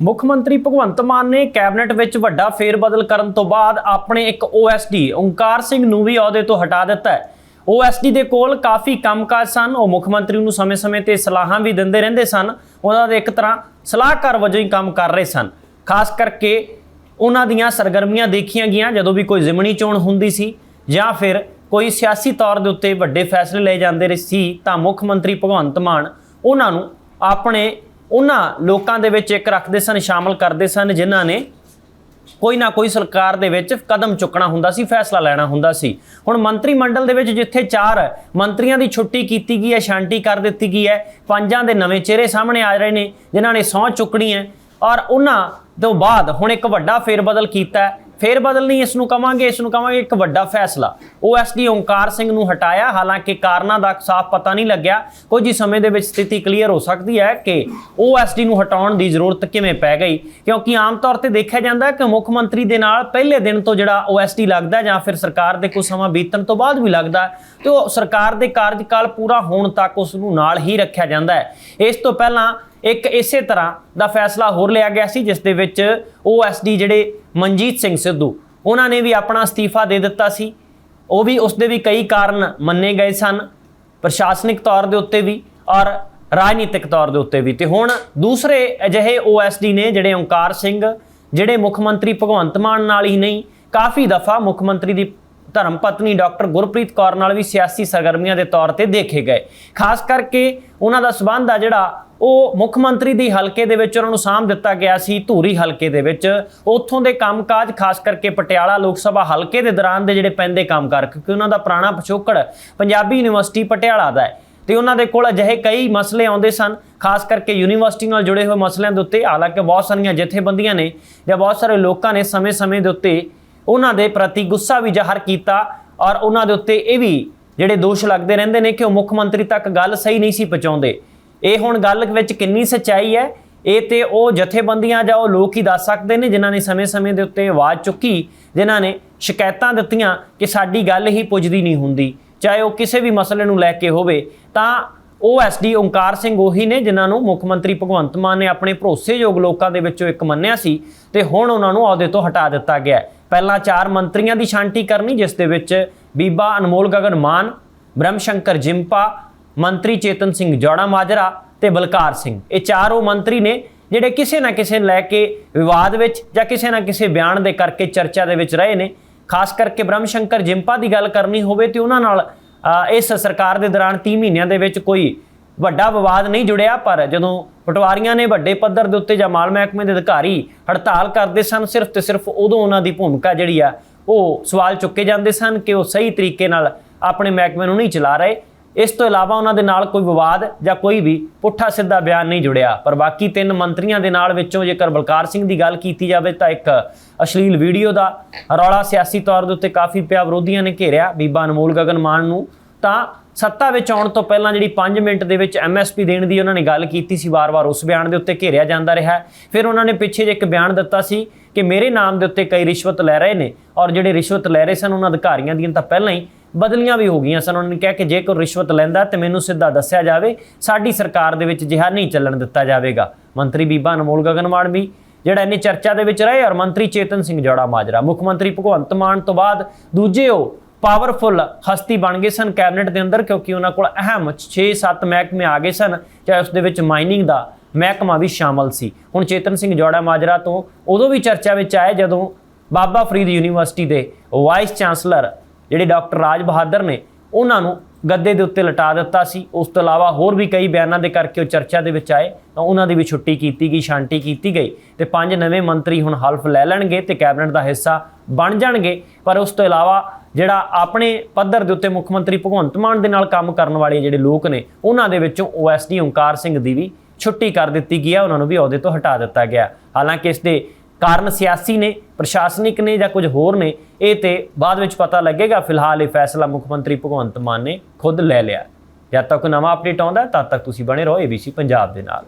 ਮੁੱਖ ਮੰਤਰੀ ਭਗਵੰਤ ਮਾਨ ਨੇ ਕੈਬਨਿਟ ਵਿੱਚ ਵੱਡਾ ਫੇਰਬਦਲ ਕਰਨ ਤੋਂ ਬਾਅਦ ਆਪਣੇ ਇੱਕ OSD ਓਂਕਾਰ ਸਿੰਘ ਨੂੰ ਵੀ ਅਹੁਦੇ ਤੋਂ ਹਟਾ ਦਿੱਤਾ ਹੈ। OSD ਦੇ ਕੋਲ ਕਾਫੀ ਕੰਮਕਾਜ ਸਨ, ਉਹ ਮੁੱਖ ਮੰਤਰੀ ਨੂੰ ਸਮੇਂ-ਸਮੇਂ ਤੇ ਸਲਾਹਾਂ ਵੀ ਦਿੰਦੇ ਰਹਿੰਦੇ ਸਨ, ਉਹਨਾਂ ਦੇ ਇੱਕ ਤਰ੍ਹਾਂ ਸਲਾਹਕਾਰ ਵਜੋਂ ਹੀ ਕੰਮ ਕਰ ਰਹੇ ਸਨ। ਖਾਸ ਕਰਕੇ ਉਹਨਾਂ ਦੀਆਂ ਸਰਗਰਮੀਆਂ ਦੇਖੀਆਂ ਗਈਆਂ, ਜਦੋਂ ਵੀ ਕੋਈ ਜ਼ਿਮਣੀ ਚੋਣ ਹੁੰਦੀ ਸੀ ਜਾਂ ਫਿਰ ਕੋਈ ਸਿਆਸੀ ਤੌਰ ਦੇ ਉੱਤੇ ਵੱਡੇ ਫੈਸਲੇ ਲਏ ਜਾਂਦੇ ਰਹੇ ਸੀ, ਤਾਂ ਮੁੱਖ ਮੰਤਰੀ ਭਗਵੰਤ ਮਾਨ ਉਹਨਾਂ ਨੂੰ ਆਪਣੇ ਉਹਨਾਂ ਲੋਕਾਂ ਦੇ ਵਿੱਚ ਇੱਕ ਰੱਖਦੇ ਸਨ, ਸ਼ਾਮਲ ਕਰਦੇ ਸਨ, ਜਿਨ੍ਹਾਂ ਨੇ ਕੋਈ ਨਾ ਕੋਈ ਸਰਕਾਰ ਦੇ ਵਿੱਚ ਕਦਮ ਚੁੱਕਣਾ ਹੁੰਦਾ ਸੀ, ਫੈਸਲਾ ਲੈਣਾ ਹੁੰਦਾ ਸੀ। ਹੁਣ ਮੰਤਰੀ ਮੰਡਲ ਦੇ ਵਿੱਚ ਜਿੱਥੇ ਚਾਰ ਮੰਤਰੀਆਂ ਦੀ ਛੁੱਟੀ ਕੀਤੀ ਗਈ ਹੈ, ਸ਼ਾਂਤੀ ਕਰ ਦਿੱਤੀ ਗਈ ਹੈ, ਪੰਜਾਂ ਦੇ ਨਵੇਂ ਚਿਹਰੇ ਸਾਹਮਣੇ ਆ ਰਹੇ ਨੇ, ਜਿਨ੍ਹਾਂ ਨੇ ਸਹੁੰ ਚੁੱਕਣੀ ਹੈ ਔਰ ਉਹਨਾਂ ਤੋਂ ਬਾਅਦ ਹੁਣ ਇੱਕ ਵੱਡਾ ਫੇਰਬਦਲ ਕੀਤਾ ਹੈ ਫੇਰਬਦਲ ਨਹੀਂ ਇਸ ਨੂੰ ਕਵਾਂਗੇ, ਇਸ ਨੂੰ ਕਵਾਂਗੇ, ਇੱਕ ਵੱਡਾ ਫੈਸਲਾ। ਓਐਸਡੀ ਓਂਕਾਰ ਸਿੰਘ ਨੂੰ ਹਟਾਇਆ, ਹਾਲਾਂਕਿ ਕਾਰਨਾਂ ਦਾ ਸਾਫ਼ ਪਤਾ ਨਹੀਂ ਲੱਗਿਆ। ਕੁਝ ਹੀ ਸਮੇਂ ਦੇ ਵਿੱਚ ਸਥਿਤੀ ਕਲੀਅਰ ਹੋ ਸਕਦੀ ਹੈ ਕਿ ਓਐਸਡੀ ਨੂੰ ਹਟਾਉਣ ਦੀ ਜ਼ਰੂਰਤ ਕਿਵੇਂ ਪੈ ਗਈ। ਕਿਉਂਕਿ ਆਮ ਤੌਰ ਤੇ ਦੇਖਿਆ ਜਾਂਦਾ ਕਿ ਮੁੱਖ ਮੰਤਰੀ ਦੇ ਨਾਲ ਪਹਿਲੇ ਦਿਨ ਤੋਂ ਜਿਹੜਾ ਓਐਸਡੀ ਲੱਗਦਾ ਜਾਂ ਫਿਰ ਸਰਕਾਰ ਦੇ ਕੁਝ ਸਮਾਂ ਬੀਤਣ ਤੋਂ ਬਾਅਦ ਵੀ ਲੱਗਦਾ ਹੈ, ਤੇ ਉਹ ਸਰਕਾਰ ਦੇ ਕਾਰਜਕਾਲ ਪੂਰਾ ਹੋਣ ਤੱਕ ਉਸ ਨੂੰ ਨਾਲ ਹੀ ਰੱਖਿਆ ਜਾਂਦਾ ਹੈ। ਇਸ ਤੋਂ ਪਹਿਲਾਂ ਇੱਕ ਇਸੇ ਤਰ੍ਹਾਂ ਦਾ ਫੈਸਲਾ ਹੋਰ ਲਿਆ ਗਿਆ ਸੀ, ਜਿਸ ਦੇ ਵਿੱਚ OSD ਜਿਹੜੇ ਮਨਜੀਤ ਸਿੰਘ ਸਿੱਧੂ, ਉਹਨਾਂ ਨੇ ਵੀ ਆਪਣਾ ਅਸਤੀਫਾ ਦੇ ਦਿੱਤਾ ਸੀ। ਉਹ ਵੀ ਉਸ ਦੇ ਵੀ ਕਈ ਕਾਰਨ ਮੰਨੇ ਗਏ ਸਨ, ਪ੍ਰਸ਼ਾਸਨਿਕ ਤੌਰ ਦੇ ਉੱਤੇ ਵੀ ਔਰ ਰਾਜਨੀਤਿਕ ਤੌਰ ਦੇ ਉੱਤੇ ਵੀ। ਤੇ ਹੁਣ ਦੂਸਰੇ ਅਜਿਹੇ OSD ਨੇ ਜਿਹੜੇ ਓਂਕਾਰ ਸਿੰਘ, ਜਿਹੜੇ ਮੁੱਖ ਮੰਤਰੀ ਭਗਵੰਤ ਮਾਨ ਨਾਲ ਹੀ ਨਹੀਂ, ਕਾਫੀ ਦਫਾ ਮੁੱਖ ਮੰਤਰੀ ਦੀ ਧਰਮ ਪਤਨੀ ਡਾਕਟਰ ਗੁਰਪ੍ਰੀਤ ਕੌਰ ਨਾਲ ਵੀ ਸਿਆਸੀ ਸਰਗਰਮੀਆਂ ਦੇ ਤੌਰ ਤੇ ਦੇਖੇ ਗਏ। ਖਾਸ ਕਰਕੇ ਉਹਨਾਂ ਦਾ ਸਬੰਧ ਆ ਜਿਹੜਾ ਉਹ ਮੁੱਖ ਮੰਤਰੀ ਦੀ ਹਲਕੇ ਦੇ ਵਿੱਚ ਉਹਨਾਂ ਨੂੰ ਸਾਂਭ ਦਿੱਤਾ ਗਿਆ ਸੀ, ਧੂਰੀ ਹਲਕੇ ਦੇ ਵਿੱਚ। ਉੱਥੋਂ ਦੇ ਕੰਮਕਾਜ, ਖਾਸ ਕਰਕੇ ਪਟਿਆਲਾ ਲੋਕ ਸਭਾ ਹਲਕੇ ਦੇ ਦੌਰਾਨ ਦੇ ਜਿਹੜੇ ਪੈਂਦੇ ਕੰਮ ਕਰ ਕਿਉਂਕਿ ਉਹਨਾਂ ਦਾ ਪੁਰਾਣਾ ਪਿਛੋਕੜ ਪੰਜਾਬੀ ਯੂਨੀਵਰਸਿਟੀ ਪਟਿਆਲਾ ਦਾ ਹੈ। ਤੇ ਉਹਨਾਂ ਦੇ ਕੋਲ ਅਜਿਹੇ ਕਈ ਮਸਲੇ ਆਉਂਦੇ ਸਨ, ਖਾਸ ਕਰਕੇ ਯੂਨੀਵਰਸਿਟੀ ਨਾਲ ਜੁੜੇ ਹੋਏ ਮਸਲਿਆਂ ਦੇ ਉੱਤੇ। ਹਾਲਾਂਕਿ ਬਹੁਤ ਸਾਰੀਆਂ ਜਥੇਬੰਦੀਆਂ ਨੇ ਜਾਂ ਬਹੁਤ ਸਾਰੇ ਲੋਕਾਂ ਨੇ ਸਮੇਂ-ਸਮੇਂ ਦੇ ਉੱਤੇ ਉਹਨਾਂ ਦੇ ਪ੍ਰਤੀ ਗੁੱਸਾ ਵੀ ਜ਼ਾਹਰ ਕੀਤਾ ਔਰ ਉਹਨਾਂ ਦੇ ਉੱਤੇ ਇਹ ਵੀ ਜਿਹੜੇ ਦੋਸ਼ ਲੱਗਦੇ ਰਹਿੰਦੇ ਨੇ ਕਿ ਉਹ ਮੁੱਖ ਮੰਤਰੀ ਤੱਕ ਗੱਲ ਸਹੀ ਨਹੀਂ ਸੀ ਪਹੁੰਚਾਉਂਦੇ। ਇਹ ਹੁਣ ਗੱਲ ਵਿੱਚ ਕਿੰਨੀ ਸੱਚਾਈ ਹੈ? ਇਹ ਤੇ ਉਹ ਜਥੇਬੰਦੀਆਂ ਜਾਂ ਉਹ ਲੋਕ ਹੀ ਦੱਸ ਸਕਦੇ ਨੇ ਜਿਨ੍ਹਾਂ ਨੇ ਸਮੇਂ-ਸਮੇਂ ਦੇ ਉੱਤੇ ਆਵਾਜ਼ ਚੁੱਕੀ, ਜਿਨ੍ਹਾਂ ਨੇ ਸ਼ਿਕਾਇਤਾਂ ਦਿੱਤੀਆਂ ਕਿ ਸਾਡੀ ਗੱਲ ਹੀ ਪੁੱਜਦੀ ਨਹੀਂ ਹੁੰਦੀ, ਚਾਹੇ ਉਹ ਕਿਸੇ ਵੀ ਮਸਲੇ ਨੂੰ ਲੈ ਕੇ ਹੋਵੇ। ਤਾਂ ਉਹ OSD ਓਂਕਾਰ ਸਿੰਘ ਉਹੀ ਨੇ ਜਿਨ੍ਹਾਂ ਨੂੰ ਮੁੱਖ ਮੰਤਰੀ ਭਗਵੰਤ ਮਾਨ ਨੇ ਆਪਣੇ ਭਰੋਸੇਯੋਗ ਲੋਕਾਂ ਦੇ ਵਿੱਚੋਂ ਇੱਕ ਮੰਨਿਆ ਸੀ ਤੇ ਹੁਣ ਉਹਨਾਂ ਨੂੰ ਅਹੁਦੇ ਤੋਂ ਹਟਾ ਦਿੱਤਾ ਗਿਆ ਪਹਿਲਾਂ ਚਾਰ ਮੰਤਰੀਆਂ ਦੀ ਛਾਂਟੀ ਕਰਨੀ, ਜਿਸ ਦੇ ਵਿੱਚ ਬੀਬਾ ਅਨਮੋਲ ਗਗਨ ਮਾਨ ਬ੍ਰਹਮ ਸ਼ੰਕਰ ਜਿੰਪਾ ਮੰਤਰੀ ਚੇਤਨ ਸਿੰਘ ਜੋੜਾ ਮਾਜਰਾ ਤੇ ਬਲਕਾਰ ਸਿੰਘ। ਇਹ ਚਾਰੋਂ ਮੰਤਰੀ ਨੇ ਜਿਹੜੇ ਕਿਸੇ ਨਾ ਕਿਸੇ ਲੈ ਕੇ ਵਿਵਾਦ ਵਿੱਚ ਜਾਂ ਕਿਸੇ ਨਾ ਕਿਸੇ ਬਿਆਨ ਦੇ ਕਰਕੇ ਚਰਚਾ ਦੇ ਵਿੱਚ ਰਹੇ ਨੇ। ਖਾਸ ਕਰਕੇ ਬ੍ਰਹਮ ਸ਼ੰਕਰ ਜਿੰਪਾ ਦੀ ਗੱਲ ਕਰਨੀ ਹੋਵੇ ਤੇ ਉਹਨਾਂ ਨਾਲ ਇਸ ਸਰਕਾਰ ਦੇ ਦੌਰਾਨ 3 ਮਹੀਨਿਆਂ ਦੇ ਵਿੱਚ ਕੋਈ ਵੱਡਾ ਵਿਵਾਦ ਨਹੀਂ ਜੁੜਿਆ, ਪਰ ਜਦੋਂ ਪਟਵਾਰੀਆਂ ਨੇ ਵੱਡੇ ਪੱਧਰ ਦੇ ਉੱਤੇ ਜਾਂ ਮਾਲ ਮਹਿਕਮੇ ਦੇ ਅਧਿਕਾਰੀ ਹੜਤਾਲ ਕਰਦੇ ਸਨ, ਸਿਰਫ ਤੇ ਸਿਰਫ ਉਦੋਂ ਉਹਨਾਂ ਦੀ ਭੂਮਿਕਾ ਜਿਹੜੀ ਆ, ਉਹ ਸਵਾਲ ਚੁੱਕੇ ਜਾਂਦੇ ਸਨ ਕਿ ਉਹ ਸਹੀ ਤਰੀਕੇ ਨਾਲ ਆਪਣੇ ਮਹਿਕਮੇ ਨੂੰ ਨਹੀਂ ਚਲਾ ਰਹੇ। ਇਸ ਤੋਂ ਇਲਾਵਾ ਉਹਨਾਂ ਦੇ ਨਾਲ ਕੋਈ ਵਿਵਾਦ ਜਾਂ ਕੋਈ ਵੀ ਪੁੱਠਾ ਸਿੱਧਾ ਬਿਆਨ ਨਹੀਂ ਜੁੜਿਆ। ਪਰ ਬਾਕੀ ਤਿੰਨ ਮੰਤਰੀਆਂ ਦੇ ਨਾਲ ਵਿੱਚੋਂ ਜੇਕਰ ਬਲਕਾਰ ਸਿੰਘ ਦੀ ਗੱਲ ਕੀਤੀ ਜਾਵੇ ਤਾਂ ਇੱਕ ਅਸ਼ਲੀਲ ਵੀਡੀਓ ਦਾ ਰੌਲਾ ਸਿਆਸੀ ਤੌਰ ਦੇ ਉੱਤੇ ਕਾਫੀ ਪਿਆ, ਵਿਰੋਧੀਆਂ ਨੇ ਘੇਰਿਆ। ਬੀਬਾ ਅਨਮੋਲ ਗਗਨ ਮਾਨ ਨੂੰ ਤਾਂ ਸੱਤਾ ਵਿੱਚ ਆਉਣ ਤੋਂ ਪਹਿਲਾਂ ਜਿਹੜੀ 5 ਮਿੰਟ ਦੇ ਵਿੱਚ ਐਮਐਸਪੀ ਦੇਣ ਦੀ ਉਹਨਾਂ ਨੇ ਗੱਲ ਕੀਤੀ ਸੀ, ਵਾਰ-ਵਾਰ ਉਸ ਬਿਆਨ ਦੇ ਉੱਤੇ ਘੇਰਿਆ ਜਾਂਦਾ ਰਿਹਾ। ਫਿਰ ਉਹਨਾਂ ਨੇ ਪਿੱਛੇ ਜੇ ਇੱਕ ਬਿਆਨ ਦਿੱਤਾ ਸੀ ਕਿ ਮੇਰੇ ਨਾਮ ਦੇ ਉੱਤੇ ਕਈ ਰਿਸ਼ਵਤ ਲੈ ਰਹੇ ਨੇ ਔਰ ਜਿਹੜੇ ਰਿਸ਼ਵਤ ਲੈ ਰਹੇ ਸਨ ਉਹਨਾਂ ਅਧਿਕਾਰੀਆਂ ਦੀਆਂ ਤਾਂ ਪਹਿਲਾਂ ਹੀ ਬਦਲੀਆਂ ਵੀ ਹੋ ਗਈਆਂ ਸਨ। ਉਹਨਾਂ ਨੇ ਕਿਹਾ ਕਿ ਜੇ ਕੋਈ ਰਿਸ਼ਵਤ ਲੈਂਦਾ ਤੇ ਮੈਨੂੰ ਸਿੱਧਾ ਦੱਸਿਆ ਜਾਵੇ, ਸਾਡੀ ਸਰਕਾਰ ਦੇ ਵਿੱਚ ਜਿਹਾ ਨਹੀਂ ਚੱਲਣ ਦਿੱਤਾ ਜਾਵੇਗਾ। ਮੰਤਰੀ ਬੀਬਾ ਅਨਮੋਲ ਗਗਨਮਾਨ ਵੀ ਜਿਹੜਾ ਇੰਨੀ ਚਰਚਾ ਦੇ ਵਿੱਚ ਰਹੇ ਔਰ ਮੰਤਰੀ ਚੇਤਨ ਸਿੰਘ ਜੋੜਾ ਮਾਜਰਾ। ਮੁੱਖ ਮੰਤਰੀ ਭਗਵੰਤ ਮਾਨ ਤੋਂ ਬਾਅਦ ਦੂਜੇ ਉਹ ਪਾਵਰਫੁਲ ਹਸਤੀ ਬਣ ਗਏ ਸਨ ਕੈਬਨਿਟ ਦੇ ਅੰਦਰ, ਕਿਉਂਕਿ ਉਹਨਾਂ ਕੋਲ ਅਹਿਮ 6-7 ਮਹਿਕਮੇ ਆ ਗਏ ਸਨ, ਚਾਹੇ ਉਸ ਦੇ ਵਿੱਚ ਮਾਈਨਿੰਗ ਦਾ ਮਹਿਕਮਾ ਵੀ ਸ਼ਾਮਲ ਸੀ। ਹੁਣ ਚੇਤਨ ਸਿੰਘ ਜੋੜਾ ਮਾਜਰਾ ਤੋਂ ਉਦੋਂ ਵੀ ਚਰਚਾ ਵਿੱਚ ਆਏ, ਜਦੋਂ ਬਾਬਾ ਫਰੀਦ ਯੂਨੀਵਰਸਿਟੀ ਦੇ ਵਾਈਸ ਚਾਂਸਲਰ ਜਿਹੜੇ ਡਾਕਟਰ ਰਾਜ ਬਹਾਦਰ ਨੇ, ਉਹਨਾਂ ਨੂੰ ਗੱਦੇ ਦੇ ਉੱਤੇ ਲਟਾ ਦਿੱਤਾ ਸੀ। ਉਸ ਤੋਂ ਇਲਾਵਾ ਹੋਰ ਵੀ ਕਈ ਬਿਆਨਾਂ ਦੇ ਕਰਕੇ ਉਹ ਚਰਚਾ ਦੇ ਵਿੱਚ ਆਏ, ਤਾਂ ਉਹਨਾਂ ਦੀ ਵੀ ਛੁੱਟੀ ਕੀਤੀ ਗਈ, ਸ਼ਾਂਤੀ ਕੀਤੀ ਗਈ ਤੇ ਪੰਜ ਨਵੇਂ ਮੰਤਰੀ ਹੁਣ ਹਲਫ ਲੈ ਲੈਣਗੇ ਤੇ ਕੈਬਨਿਟ ਦਾ ਹਿੱਸਾ ਬਣ ਜਾਣਗੇ। ਪਰ ਉਸ ਤੋਂ ਇਲਾਵਾ ਜਿਹੜਾ ਆਪਣੇ ਪੱਧਰ ਦੇ ਉੱਤੇ ਮੁੱਖ ਮੰਤਰੀ ਭਗਵੰਤ ਮਾਨ ਦੇ ਨਾਲ ਕੰਮ ਕਰਨ ਵਾਲੇ ਜਿਹੜੇ ਲੋਕ ਨੇ, ਉਹਨਾਂ ਦੇ ਵਿੱਚੋਂ OSD ਓਂਕਾਰ ਸਿੰਘ ਦੀ ਵੀ ਛੁੱਟੀ ਕਰ ਦਿੱਤੀ ਗਈ ਹੈ, ਉਹਨਾਂ ਨੂੰ ਵੀ ਅਹੁਦੇ ਤੋਂ ਹਟਾ ਦਿੱਤਾ ਗਿਆ ਹਾਲਾਂਕਿ ਇਸ ਦੇ ਕਾਰਨ ਸਿਆਸੀ ਨੇ, ਪ੍ਰਸ਼ਾਸਨਿਕ ਨੇ ਜਾਂ ਕੁਝ ਹੋਰ ਨੇ, ਇਹ ਤੇ ਬਾਅਦ ਵਿੱਚ ਪਤਾ ਲੱਗੇਗਾ। ਫਿਲਹਾਲ ਇਹ ਫੈਸਲਾ ਮੁੱਖ ਮੰਤਰੀ ਭਗਵੰਤ ਮਾਨ ਨੇ ਖੁਦ ਲੈ ਲਿਆ ਜਦ ਤੱਕ ਕੋਈ ਨਵਾਂ ਅਪਡੇਟ ਆਉਂਦਾ ਤਦ ਤੱਕ ਤੁਸੀਂ ਬਣੇ ਰਹੋ ABC ਪੰਜਾਬ ਦੇ ਨਾਲ।